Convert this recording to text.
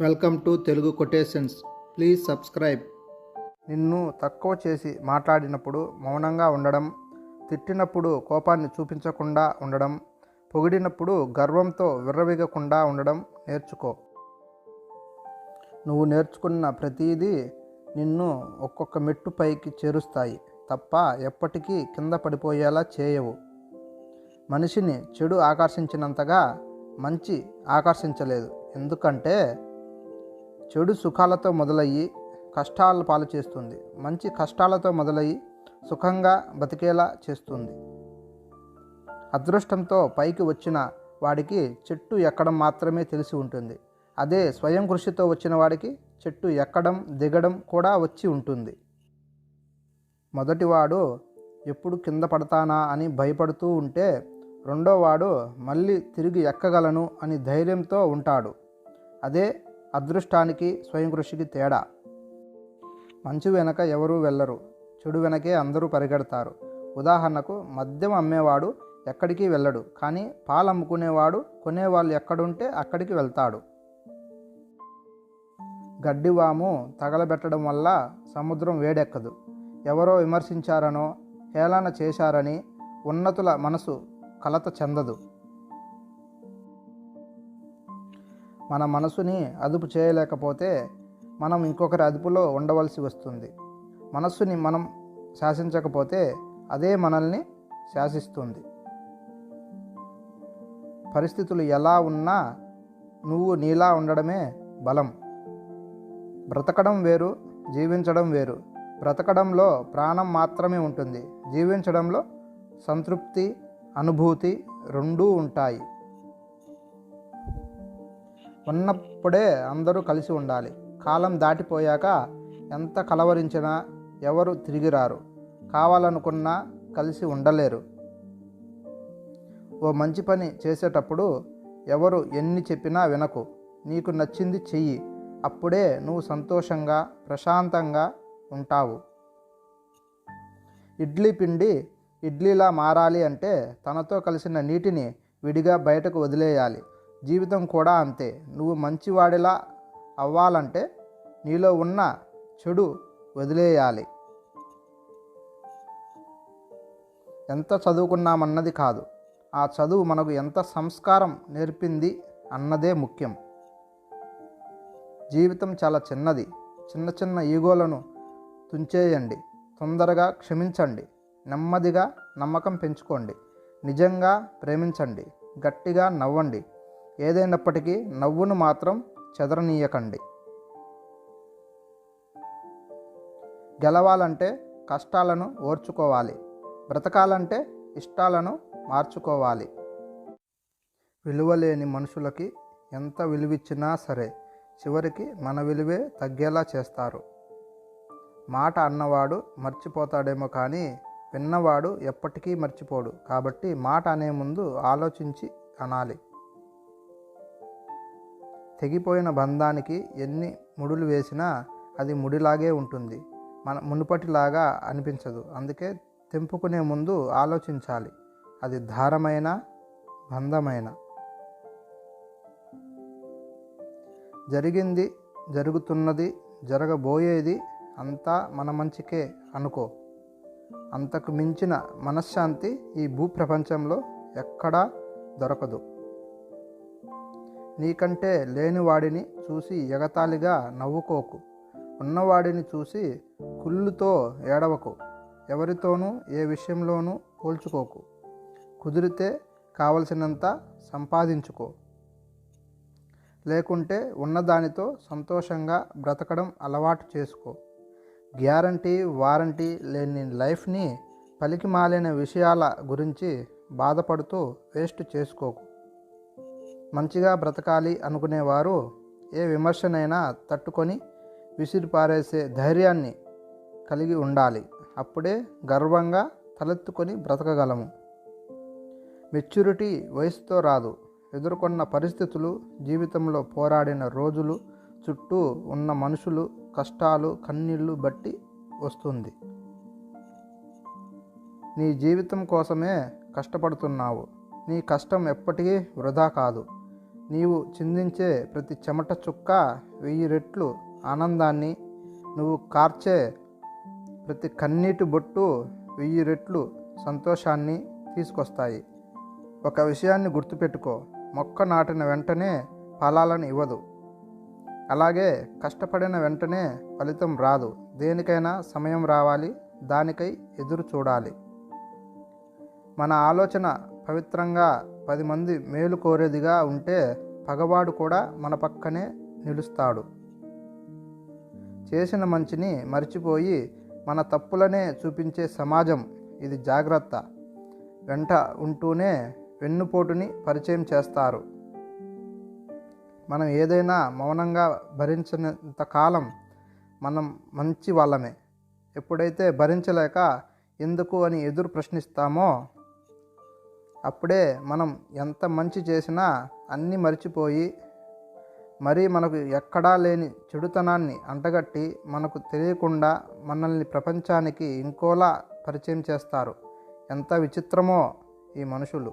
Welcome to Telugu quotations. Please subscribe. నిన్ను తక్కువ చేసి మాట్లాడినప్పుడు మౌనంగా ఉండడం తిట్టినప్పుడు కోపాన్ని చూపించకుండా ఉండడం పొగిడినప్పుడు గర్వంతో విర్రవిగకుండా ఉండడం నేర్చుకో. నువ్వు నేర్చుకున్న ప్రతిదీ నిన్ను ఒక్కొక్క మెట్టు పైకి చేరుస్తాయి తప్ప ఎప్పటికీ కింద పడిపోయేలా చేయవు. మనిషిని చెడు ఆకర్షించినంతగా మంచి ఆకర్షించలేదు. ఎందుకంటే చెడు సుఖాలతో మొదలయ్యి కష్టాల పాలు చేస్తుంది. మంచి కష్టాలతో మొదలయ్యి సుఖంగా బతికేలా చేస్తుంది. అదృష్టంతో పైకి వచ్చిన వాడికి చెట్టు ఎక్కడం మాత్రమే తెలిసి ఉంటుంది. అదే స్వయం కృషితో వచ్చిన వాడికి చెట్టు ఎక్కడం దిగడం కూడా వచ్చి ఉంటుంది. మొదటివాడు ఎప్పుడు కింద పడతానా అని భయపడుతూ ఉంటే రెండోవాడు మళ్ళీ తిరిగి ఎక్కగలను అని ధైర్యంతో ఉంటాడు. అదే అదృష్టానికి స్వయం కృషికి తేడా? మంచు వెనక ఎవరూ వెళ్ళరు చెడు వెనకే అందరూ పరిగెడతారు. ఉదాహరణకు మద్యం అమ్మేవాడు ఎక్కడికి వెళ్ళడు కానీ పాలు అమ్ముకునేవాడు కొనేవాళ్ళు ఎక్కడుంటే అక్కడికి వెళ్తాడు. గడ్డివాము తగలబెట్టడం వల్ల సముద్రం వేడెక్కదు. ఎవరో విమర్శించారనో హేళన చేశారని ఉన్నతుల మనసు కలత చెందదు. మన మనసుని అదుపు చేయలేకపోతే మనం ఇంకొకరి అదుపులో ఉండవలసి వస్తుంది. మనస్సుని మనం శాసించకపోతే అదే మనల్ని శాసిస్తుంది. పరిస్థితులు ఎలా ఉన్నా నువ్వు నీలా ఉండడమే బలం. బ్రతకడం వేరు జీవించడం వేరు. బ్రతకడంలో ప్రాణం మాత్రమే ఉంటుంది. జీవించడంలో సంతృప్తి అనుభూతి రెండూ ఉంటాయి. ఉన్నప్పుడే అందరూ కలిసి ఉండాలి. కాలం దాటిపోయాక ఎంత కలవరించినా ఎవరు తిరిగిరారు. కావాలనుకున్నా కలిసి ఉండలేరు. ఓ మంచి పని చేసేటప్పుడు ఎవరు ఎన్ని చెప్పినా వినకు. నీకు నచ్చింది చెయ్యి. అప్పుడే నువ్వు సంతోషంగా ప్రశాంతంగా ఉంటావు. ఇడ్లీ పిండి ఇడ్లీలా మారాలి అంటే తనతో కలిసిన నీటిని విడిగా బయటకు వదిలేయాలి. జీవితం కూడా అంతే. నువ్వు మంచివాడిలా అవ్వాలంటే నీలో ఉన్న చెడు వదిలేయాలి. ఎంత చదువుకున్నామన్నది కాదు. ఆ చదువు మనకు ఎంత సంస్కారం నేర్పింది అన్నదే ముఖ్యం. జీవితం చాలా చిన్నది. చిన్న చిన్న ఈగోలను తుంచేయండి. తొందరగా క్షమించండి. నెమ్మదిగా నమ్మకం పెంచుకోండి. నిజంగా ప్రేమించండి. గట్టిగా నవ్వండి. ఏదైనప్పటికీ నవ్వును మాత్రం చెదరనీయకండి. గెలవాలంటే కష్టాలను ఓర్చుకోవాలి. బ్రతకాలంటే ఇష్టాలను మార్చుకోవాలి. విలువలేని మనుషులకి ఎంత విలువిచ్చినా సరే చివరికి మన విలువే తగ్గేలా చేస్తారు. మాట అన్నవాడు మర్చిపోతాడేమో కానీ విన్నవాడు ఎప్పటికీ మర్చిపోడు. కాబట్టి మాట అనే ముందు ఆలోచించి అనాలి. తెగిపోయిన బంధానికి ఎన్ని ముడులు వేసినా అది ముడిలాగే ఉంటుంది. మన మునుపటిలాగా అనిపించదు. అందుకే తెంపుకునే ముందు ఆలోచించాలి. అది దారమైన బంధమైన? జరిగింది జరుగుతున్నది జరగబోయేది అంతా మన మంచికే అనుకో. అంతకు మించిన మనశ్శాంతి ఈ భూప్రపంచంలో ఎక్కడా దొరకదు. నీకంటే లేనివాడిని చూసి ఎగతాళిగా నవ్వుకోకు. ఉన్నవాడిని చూసి కుళ్ళుతో ఏడవకు. ఎవరితోనూ ఏ విషయంలోనూ పోల్చుకోకు. కుదిరితే కావలసినంత సంపాదించుకో. లేకుంటే ఉన్నదానితో సంతోషంగా బ్రతకడం అలవాటు చేసుకో. గ్యారంటీ వారంటీ లేని లైఫ్ని పలికి మాలిన విషయాల గురించి బాధపడుతూ వేస్ట్ చేసుకోకు. మంచిగా బ్రతకాలి అనుకునేవారు ఏ విమర్శనైనా తట్టుకొని విసిరిపారేసే ధైర్యాన్ని కలిగి ఉండాలి. అప్పుడే గర్వంగా తలెత్తుకొని బ్రతకగలము. మెచ్యూరిటీ వయసుతో రాదు. ఎదుర్కొన్న పరిస్థితులు జీవితంలో పోరాడిన రోజులు చుట్టూ ఉన్న మనుషులు కష్టాలు కన్నీళ్ళు బట్టి వస్తుంది. నీ జీవితం కోసమే కష్టపడుతున్నావు. నీ కష్టం ఎప్పటికీ వృధా కాదు. నీవు చిందించే ప్రతి చెమట చుక్క వెయ్యి రెట్లు ఆనందాన్ని నువ్వు కార్చే ప్రతి కన్నీటి బొట్టు వెయ్యి రెట్లు సంతోషాన్ని తీసుకొస్తాయి. ఒక విషయాన్ని గుర్తుపెట్టుకో మొక్క నాటిన వెంటనే ఫలాలను ఇవ్వదు. అలాగే కష్టపడిన వెంటనే ఫలితం రాదు. దేనికైనా సమయం రావాలి దానికై ఎదురు చూడాలి. మన ఆలోచన పవిత్రంగా పది మంది మేలు కోరేదిగా ఉంటే పగవాడు కూడా మన పక్కనే నిలుస్తాడు. చేసిన మంచిని మర్చిపోయి మన తప్పులనే చూపించే సమాజం ఇది జాగ్రత్త. వెంట ఉంటూనే వెన్నుపోటుని పరిచయం చేస్తారు. మనం ఏదైనా మౌనంగా భరించినంత కాలం మనం మంచి వాళ్ళమే. ఎప్పుడైతే భరించలేక ఎందుకు అని ఎదురు ప్రశ్నిస్తామో అప్పుడే మనం ఎంత మంచి చేసినా అన్నీ మర్చిపోయి మరీ మనకు ఎక్కడా లేని చెడుతనాన్ని అంటగట్టి మనకు తెలియకుండా మనల్ని ప్రపంచానికి ఇంకోలా పరిచయం చేస్తారు. ఎంత విచిత్రమో ఈ మనుషులు.